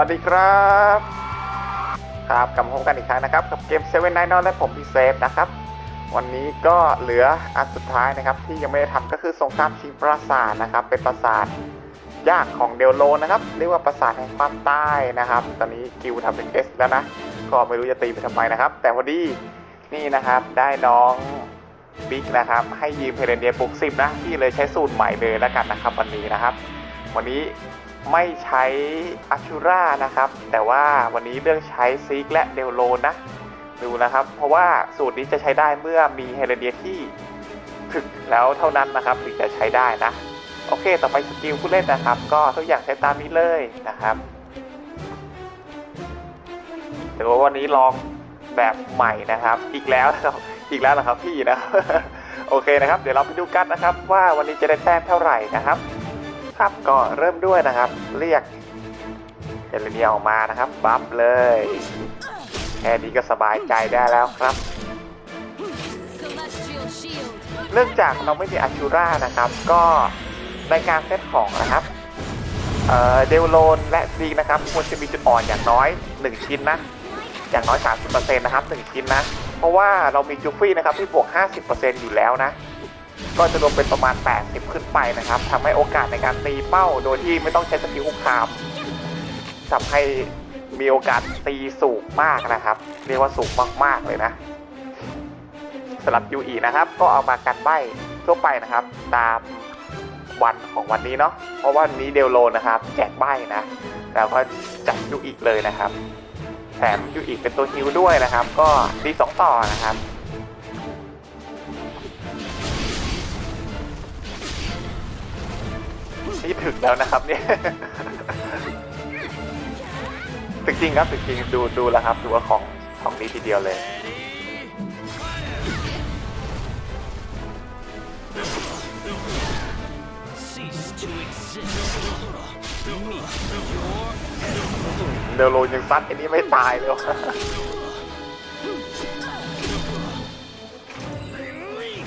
วัสดีครับ ครับกลับมาพบกันอีกครั้งนะครับ กับเกมเซเว่นไนท์นอและผมพี่เซฟนะครับ วันนี้ก็เหลืออันสุดท้ายนะครับ ที่ยังไม่ได้ทำก็คือสงครามชิงปราสาทนะครับ เป็นปราสาทยากของเดลโลนะครับ เรียกว่าปราสาทแห่งความใต้นะครับ ตอนนี้กิวทำเป็นเอสแล้วนะ ก็ไม่รู้จะตีไปทำไมนะครับ แต่พอดีนี่นะครับได้น้องบิ๊กนะครับ ให้ยืมเพเรนเดียปลุกสิบนะ พี่เลยใช้สูตรใหม่เลยแล้วกันนะครับ วันนี้นะครับ วันนี้ ไม่ใช้อัชูรานะครับ แต่ว่าวันนี้เลือกใช้ซิกและเดลโลนะ ดูนะครับ เพราะว่าสูตรนี้จะใช้ได้เมื่อมีเฮเรเดียที่ถึกแล้วเท่านั้นนะครับถึงจะใช้ได้นะ โอเค ต่อไปสกิลผู้เล่นนะครับ ก็ทุกอย่างใช้ตามนี้เลยนะครับเดี๋ยววันนี้ลองแบบใหม่นะครับ อีกแล้วนะครับอีกแล้วเหรอครับพี่นะ โอเคนะครับ เดี๋ยวเราไปดูกันนะครับ ว่าวันนี้จะได้แต้มเท่าไหร่นะครับ ครับ ก็เริ่มด้วยนะครับ เรียกเฮเลเนียออกมานะครับ บัฟเลย แค่นี้ก็สบายใจได้แล้วครับ Celestial Shield. เนื่องจากเราไม่มีอาชูรานะครับ ก็ในการเซตของนะครับเอ่อเดลโลนและซีนะครับควรจะมีจุดอ่อนอย่างน้อย 1 ชิ้นนะ อย่างน้อย 30%นะครับ 1 ชิ้นนะ เพราะว่าเรามีจูฟี่นะครับที่บวก 50%อยู่แล้วนะ ก็จะรวมเป็นประมาณ 80 ขึ้นไปนะครับทำให้โอกาสในการตีเป้า โดยที่ไม่ต้องใช้สกิลคุกคามทำให้มีโอกาสตีสูงมากนะครับ เรียกว่าสูงมากๆเลยนะสำหรับยูอีนะครับ ก็เอามากันใบทั่วไปนะครับ ตามวันของวันนี้เนาะเพราะว่าวันนี้เดลโลนะครับ แจกใบนะแล้วก็จัดยูอีเลยนะครับ แถมยูอีเป็นตัวฮิวด้วยนะครับ ก็ดีสองต่อนะครับ นี่ถึงแล้วนะครับเนี่ยถึงจริงครับถึงจริงดูดูแล้วครับดูว่าของของนี้ทีเดียวเลยเดลโลยังซัดไอ้นี่ไม่ตายเลยวะ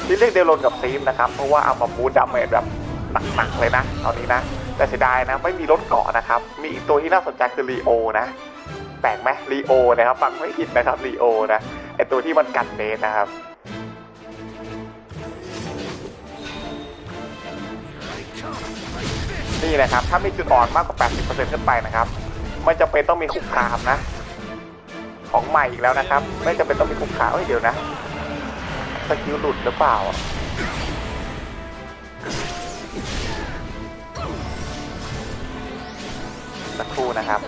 ที่เรียกเดลโลนกับซีมนะครับ เพราะว่าเอามาบูดดาเมจแบบ หนักๆเลยนะตอนนี้นะ แต่เสียดายนะไม่มีรถเกาะนะครับ มีอีกตัวที่น่าสนใจคือรีโอนะแปลกไหมรีโอนะครับฟังไม่ผิดนะครับรีโอนะไอตัวที่มันกันเดนนะครับนี่นะครับ ถ้ามีจุดอ่อนมากกว่า 80%ขึ้นไปนะครับ ไม่จำเป็นต้องมีคุกคามนะ ของใหม่อีกแล้วนะครับ ไม่จำเป็นต้องมีคุกคามเอ้ยเดี๋ยวนะ สกิลหลุดหรือเปล่า คู่นะครับ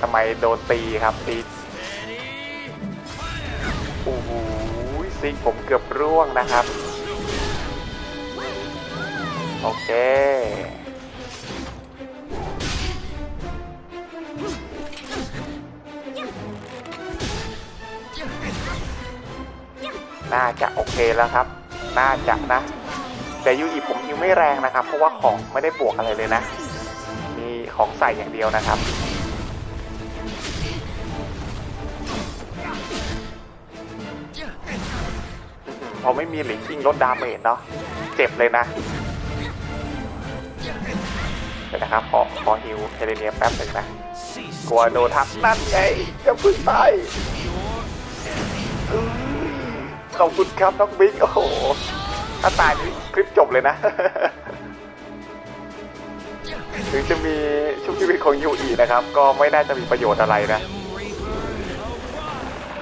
ทำไมโดนตีครับตีโอ้โหซิกผมเกือบร่วงนะครับ โอเค น่าจะโอเคแล้วครับ น่าจะนะ แต่ยูอีผมยิงไม่แรงนะครับ เพราะว่าของไม่ได้บวกอะไรเลยนะ ของใส่อย่างเดียวนะครับ พอไม่มีหลิงกิ้งลดดาเมจเนาะเจ็บเลยนะเดี๋ยวนะครับขอขอฮิวเฮเลเนียแป๊บหนึ่งนะกลัวโดนทับนั่นไงจะพึ่งตายขอบคุณครับน้องบิ๊กโอ้โหถ้าตายนี่คลิปจบเลยนะ ถึงจะมีชุบชีวิตของยูอีนะครับ ก็ไม่น่าจะมีประโยชน์อะไรนะ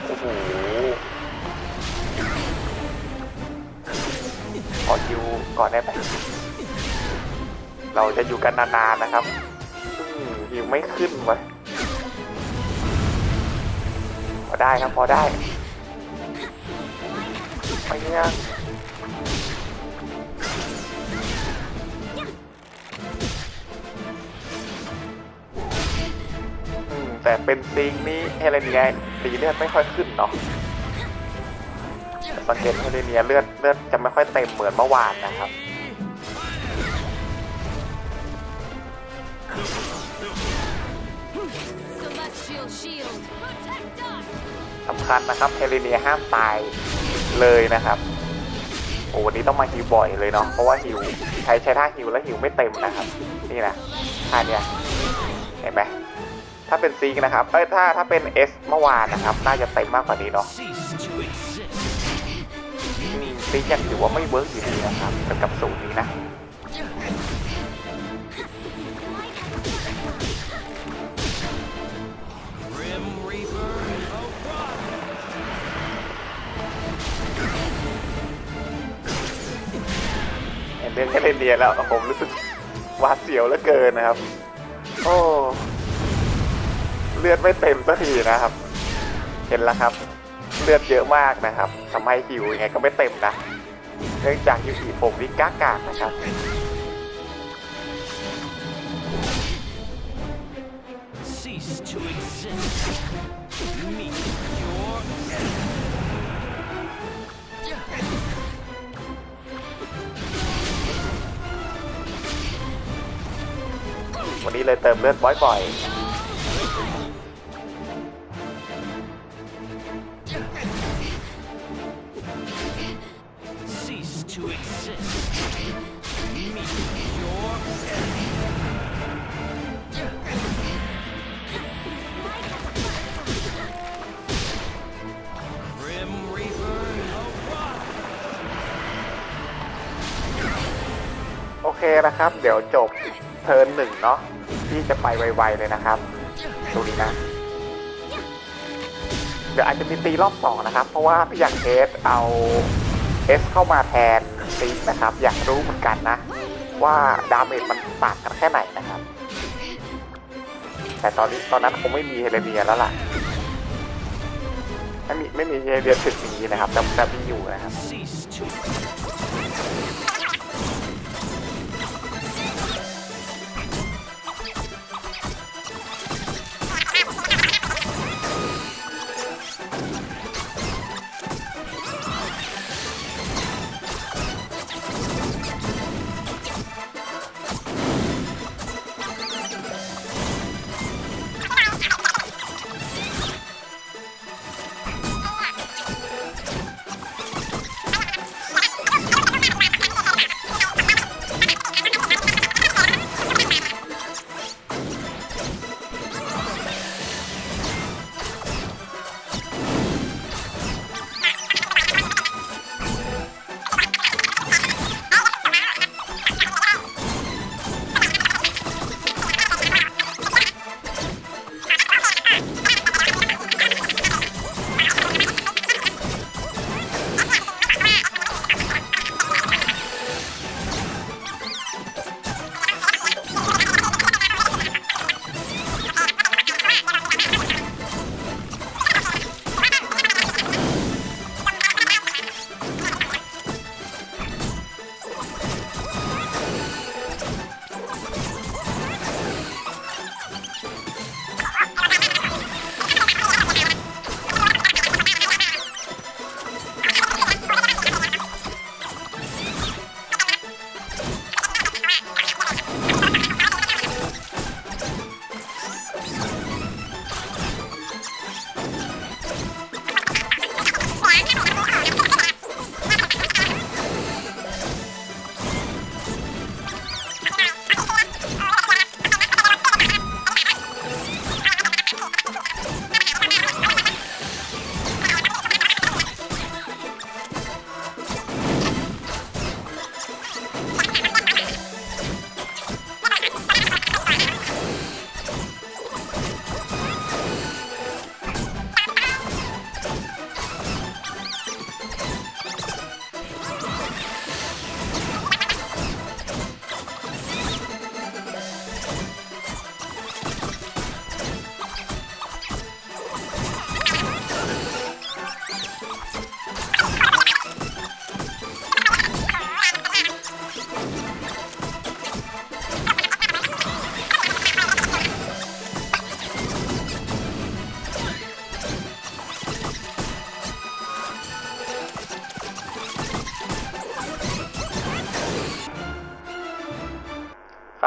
โอ้โหขอคิวก่อนได้ไหมเราจะอยู่กันนานๆนะครับยิวไม่ขึ้นวะพอได้ครับพอได้ไปยัง แต่เป็นซิงนี้เฮเลเนียตีเลือดไม่ค่อยขึ้นเนาะสังเกตเฮเลเนียเลือดเลือดจะไม่ค่อยเต็มเหมือนเมื่อวานนะครับสำคัญนะครับเฮเลเนียห้ามตายเลยนะครับโอ้วันนี้ต้องมาฮิวบ่อยเลยเนาะเพราะว่าฮิวใช้ใช้ท่าฮิวแล้วฮิวไม่เต็มนะครับ นี่นะท่าเนี้ยเห็นไหม ถ้าเป็นซีกนะครับเอ้ยถ้าถ้าเป็น S เมื่อวานนะครับ น่าจะเต็มมากกว่านี้เนาะ Cease to exist. อืมซีกยังถือว่าไม่เวิร์กอยู่ดีนะครับกับสูตรนี้นะเห็นเรื่องแค่เล่นเดียแล้วผมรู้สึกหวาดเสียวเหลือเกินนะครับ โอ้ เลือดไม่เต็มสักทีนะครับ เห็นแล้วครับ เลือดเยอะมากนะครับทำให้หิวยังไงก็ไม่เต็มนะเนื่องจากยูอีผมนี่ก้ากากนะครับ Cease to exist. Meet your end. วันนี้เลยเติมเลือดบ่อย Cease เคนะครับ เดี๋ยวจบเทิร์นหนึ่งเนาะที่จะไปไวๆเลยนะครับดูดีนะ เดี๋ยวอาจจะมีตีรอบสองนะครับ เพราะว่าพี่อยากเทสเอาเอสเข้ามาแทนซีนะครับ อยากรู้เหมือนกันนะ ว่าดาเมจมันต่างกันแค่ไหนนะครับ แต่ตอนนี้ตอนนั้นคงไม่มีเฮเลเนียแล้วล่ะไม่มีไม่มีเฮเลเนียถึงนี้นะครับแต่แต่มีอยู่นะครับ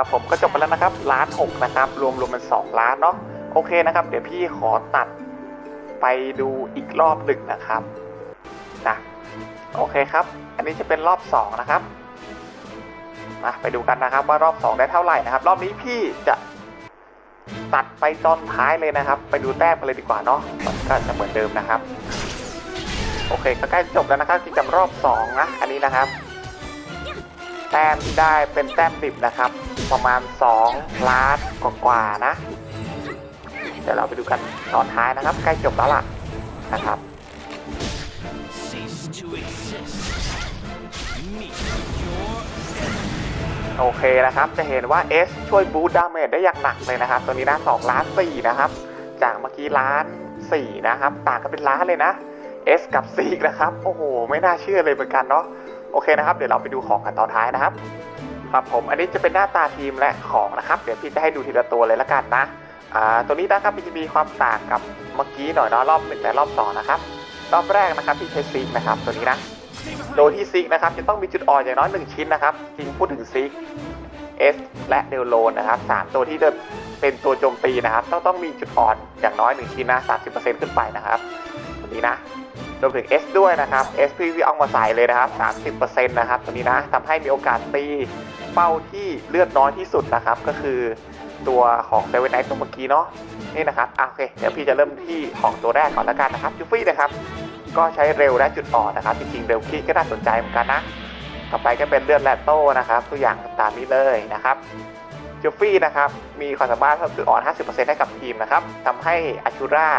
ครับผมก็จบไปแล้วนะครับล้านหกนะครับ รวมรวมเป็นสองล้านเนาะโอเคนะครับ เดี๋ยวพี่ขอตัดไปดูอีกรอบหนึ่งนะครับนะโอเคครับ อันนี้จะเป็นรอบสองนะครับมาไปดูกันนะครับว่ารอบสองได้เท่าไหร่นะครับ รอบนี้พี่จะตัดไปตอนท้ายเลยนะครับ ไปดูแต้มกันเลยดีกว่าเนาะมันก็จะเหมือนเดิมนะครับ โอเคก็ใกล้จบแล้วนะครับกิจกรรมรอบสองนะอันนี้นะครับ แต้มที่ได้เป็นแต้มดิบนะครับ ประมาณ2ล้านกว่าๆนะ เดี๋ยวเราไปดูกันตอนท้ายนะครับ ใกล้จบแล้วล่ะนะครับโอเคนะครับ จะเห็นว่า S ช่วยบูตดาเมจได้อย่างหนักเลยนะครับ ตัวนี้นะ2ล้าน4นะครับ จากเมื่อกี้ล้าน4นะครับ ต่างกันเป็นล้านเลยนะ S กับ C นะครับ โอ้โห ไม่น่าเชื่อเลยเหมือนกันเนาะ โอเคนะครับ เดี๋ยวเราไปดูของกันตอนท้ายนะครับครับผมอันนี้จะเป็นหน้าตาทีมและของนะครับ เดี๋ยวพี่จะให้ดูทีละตัวเลยละกันนะอ่าตัวนี้นะครับมันจะมีความต่างกับเมื่อกี้หน่อยนะรอบหนึ่งแต่รอบสองนะครับรอบแรกนะครับที่ใช้ซิกนะครับตัวนี้นะโดยที่ซิกนะครับจะต้องมีจุดอ่อนอย่างน้อยหนึ่งชิ้นนะครับจริงพูดถึงซิก S และเดลโลนะครับสามตัวที่จะเป็นตัวโจมตีนะครับ ต้องต้องมีจุดอ่อนอย่างน้อยหนึ่งชิ้นนะ30%ขึ้นไปนะครับตัวนี้นะ รวมถึง S ด้วยนะครับ S พี่พี่เอามาใส่เลยนะครับ 30%นะครับตัวนี้นะทำให้มีโอกาสตีเป้าที่เลือดน้อยที่สุดนะครับ ก็คือตัวของเซเว่นไนท์ตัวเมื่อกี้เนาะนี่นะครับโอเคเดี๋ยวพี่จะเริ่มที่ของตัวแรกก่อนแล้วกันนะครับยูฟี่นะครับ ก็ใช้เร็วและจุดอ่อนนะครับจริงๆเร็วคีก็น่าสนใจเหมือนกันนะ ต่อไปก็เป็นเลือดแรตโต้นะครับตัวอย่างตามนี้เลยนะครับจูฟี่นะครับมีความสามารถเพิ่มจุดอ่อน 50%ให้กับทีมนะครับทำให้อาชูรา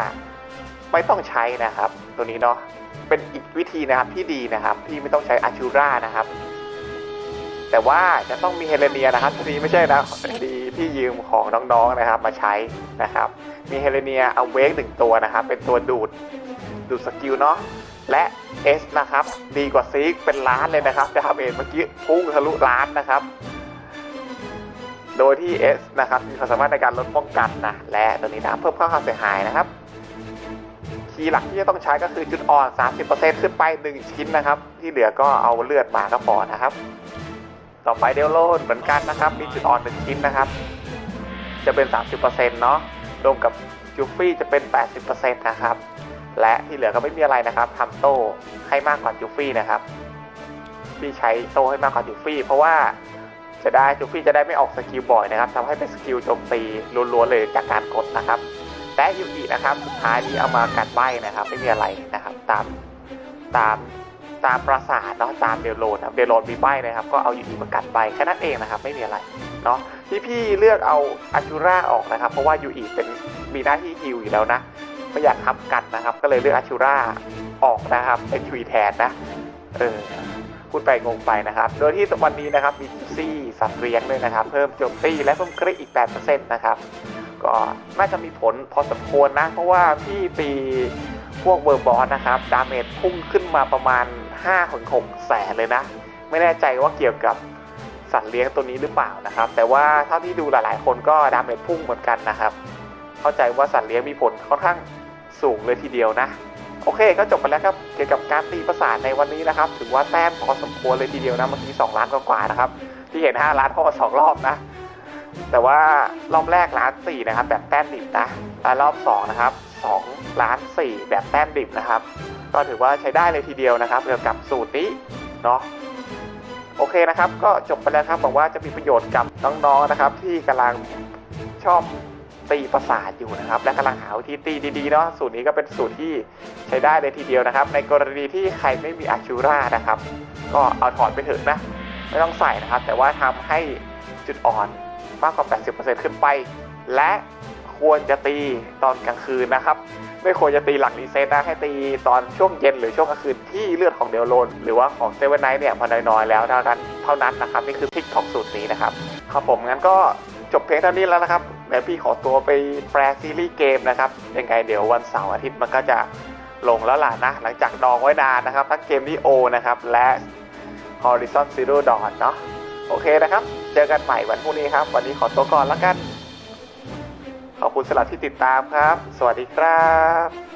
ไม่ต้องใช้นะครับ ตัวนี้เนาะเป็นอีกวิธีนะครับที่ดีนะครับ ที่ไม่ต้องใช้อาชูรานะครับ แต่ว่าจะต้องมีเฮเลเนียนะครับตัวนี้ไม่ใช่นะดีพี่ยืมของน้องๆนะครับ มาใช้นะครับ มีเฮเลเนียเอาเวกหนึ่งตัวนะครับ เป็นตัวดูดดูดสกิลเนาะและ S นะครับ ดีกว่าซีกเป็นล้านเลยนะครับดาเมจเมื่อกี้พุ่งทะลุล้านนะครับ โดยที่ S นะครับมีความสามารถในการลดป้องกันนะและตัวนี้นะเพิ่มค่าความเสียหายนะครับ คีหลักที่จะต้องใช้ก็คือจุดอ่อน 30%ขึ้นไป 1 ชิ้นนะครับ ที่เหลือก็เอาเลือดมาก็พอนะครับ ต่อไปเดลโลนเหมือนกันนะครับ มีจุดอ่อน 1 ชิ้นนะครับ จะเป็น 30%เนาะรวมกับจูฟี่จะเป็น 80%นะครับ และที่เหลือก็ไม่มีอะไรนะครับทำโต้ให้มากกว่าจูฟี่นะครับพี่ใช้โต้ให้มากกว่าจูฟี่ เพราะว่าจะได้จูฟี่จะได้ไม่ออกสกิลบ่อยนะครับทำให้เป็นสกิลโจมตีล้วนๆเลยจากการกดนะครับ และยูอีนะครับสุดท้ายนี้เอามากัดใบนะครับ ไม่มีอะไรนะครับ ตามตามตามปราสาทเนาะตามเดลโลนนะครับเดลโลนมีใบนะครับ ก็เอายูอีมากัดใบแค่นั้นเองนะครับ ไม่มีอะไรเนาะที่พี่เลือกเอาอาชูราออกนะครับ เพราะว่ายูอีเป็นมีหน้าที่ฮิลอยู่แล้วนะไม่อยากทับกันนะครับ ก็เลยเลือกอาชูราออกนะครับเป็นชุยแทนนะเออพูดไปงงไปนะครับ โดยที่วันนี้นะครับมีซี่สัตว์เลี้ยงด้วยนะครับ เพิ่มโจมตีและเพิ่มกรีอีก 8%นะครับ ก็น่าจะมีผลพอสมควรนะ เพราะว่าพี่ตีพวกเบอร์บอสนะครับ ดาเมจพุ่งขึ้นมาประมาณ5ถึง6แสนเลยนะ ไม่แน่ใจว่าเกี่ยวกับสัตว์เลี้ยงตัวนี้หรือเปล่านะครับ แต่ว่าเท่าที่ดูหลาย ๆ คนก็ดาเมจพุ่งเหมือนกันนะครับ เข้าใจว่าสัตว์เลี้ยงมีผลค่อนข้างสูงเลยทีเดียวนะ โอเคก็จบไปแล้วครับเกี่ยวกับการตีประสาทในวันนี้นะครับ ถือว่าแต้มพอสมควรเลยทีเดียวนะเมื่อกี้2ล้านกว่าๆนะครับ ที่เห็น 5 ล้านเพราะว่าสองรอบนะ แต่ว่ารอบแรกล้านสี่นะครับ แบบแต้มดิบนะและรอบ2นะครับ2ล้านสี่แบบแต้มดิบนะครับ ก็ถือว่าใช้ได้เลยทีเดียวนะครับเกี่ยวกับสูตรนี้เนาะโอเคนะครับ ก็จบไปแล้วครับหวังว่าจะมีประโยชน์กับน้องๆนะครับ ที่กำลังชอบตีประสาทอยู่นะครับ และกำลังหาวิธีตีดีๆเนาะสูตรนี้ก็เป็นสูตรที่ใช้ได้เลยทีเดียวนะครับ ในกรณีที่ใครไม่มีอาชูรานะครับ ก็เอาถอนไปเถอะนะไม่ต้องใส่นะครับ แต่ว่าทำให้จุดอ่อน มากกว่า 80%ขึ้นไป และควรจะตีตอนกลางคืนนะครับ ไม่ควรจะตีหลังรีเซ็ตนะให้ตีตอนช่วงเย็นหรือช่วงกลางคืนที่เลือดของเดลโลนหรือว่าของเซเว่นไนท์เนี่ยพอน้อยๆแล้วเท่านั้นเท่านั้นนะครับนี่คือทริคของสูตรนี้นะครับครับผมงั้นก็จบเพลงเท่านี้แล้วนะครับเดี๋ยวพี่ขอตัวไปแปลซีรีส์เกมนะครับยังไงเดี๋ยววันเสาร์อาทิตย์มันก็จะลงแล้วล่ะนะ หลังจากดองไว้นานนะครับทั้งเกมที่โอนะครับและ Horizon Zero Dawn เนาะ โอเคนะครับ เจอกันใหม่วันพรุ่งนี้ครับ วันนี้ขอตัวก่อนแล้วกัน ขอบคุณสำหรับที่ติดตามครับ สวัสดีครับ